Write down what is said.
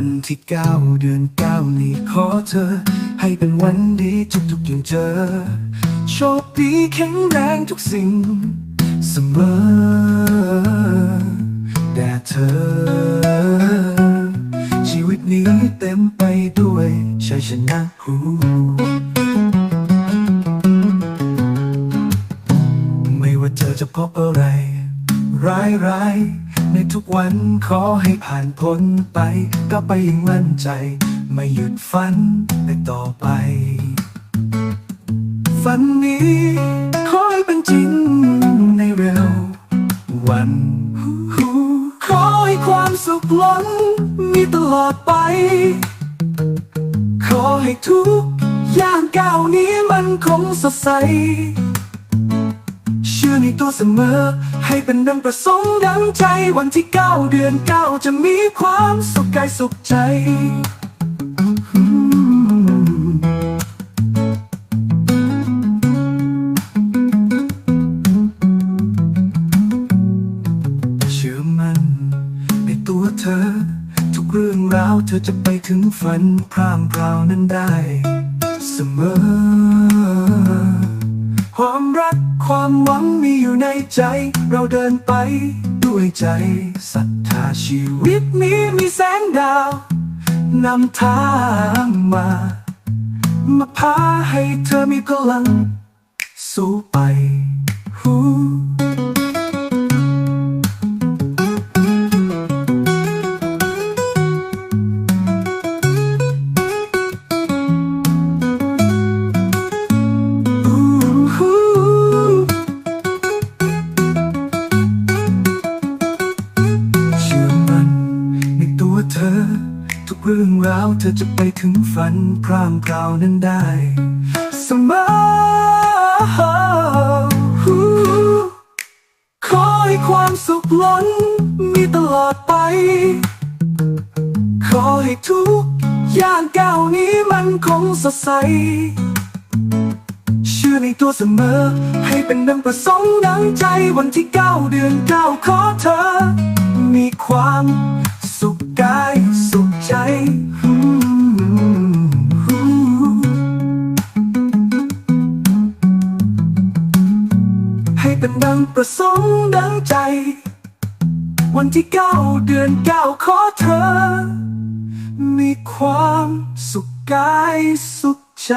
วันที่เก้าเดือนเก้านี้ขอเธอ ให้เป็นวันดีทุกๆอย่างเจอ โชคดีแข็งแรงทุกสิ่งเสมอแด่เธอ ชีวิตนี้เต็มไปด้วยชัยชนะหูไม่ว่าเธอจะพบอะไร ร้ายร้าย ในทุกวันขอให้ผ่านพ้นไปก็ไปอยังมั่นใจ ไม่หยุดฝันในต่อไป ฝันนี้ขอให้เป็นจริงในเร็ว วันขอให้ความสุขล้นมีตลอดไป ขอให้ทุกอย่างก้าวนี้มันคงสดใสเชื่อในตัวเสมอ ให้เป็นดังประสงค์ดังใจ วันที่เก้าเดือนเก้าจะมีความสุขกายสุขใจเชื่อมันในตัวเธอ ทุกเรื่องราวเธอจะไปถึงฝันพร่างพราวนั้นได้ เสมอ ความหวังมีอยู่ในใจ เราเดินไปด้วยใจศรัทธาชีวิตนี้มีแสงดาวนำทางมา มาพาให้เธอมีกำลัง สู้ไปหู เรื่องราวเธอจะไปถึงฝันพร่างพราวนั้นได้เสมอขอให้ความสุขล้นมีตลอดไป ขอให้ทุกอย่างก้าวนี้มันคงสดใส เชื่อในตัวเสมอ ให้เป็นดังประสงค์ดังใจวันที่เก้าเดือนเก้าขอเธอ เป็นดังประสงค์ดังใจ วันที่เก้าเดือนเก้าขอเธอ มีความสุขกายสุขใจ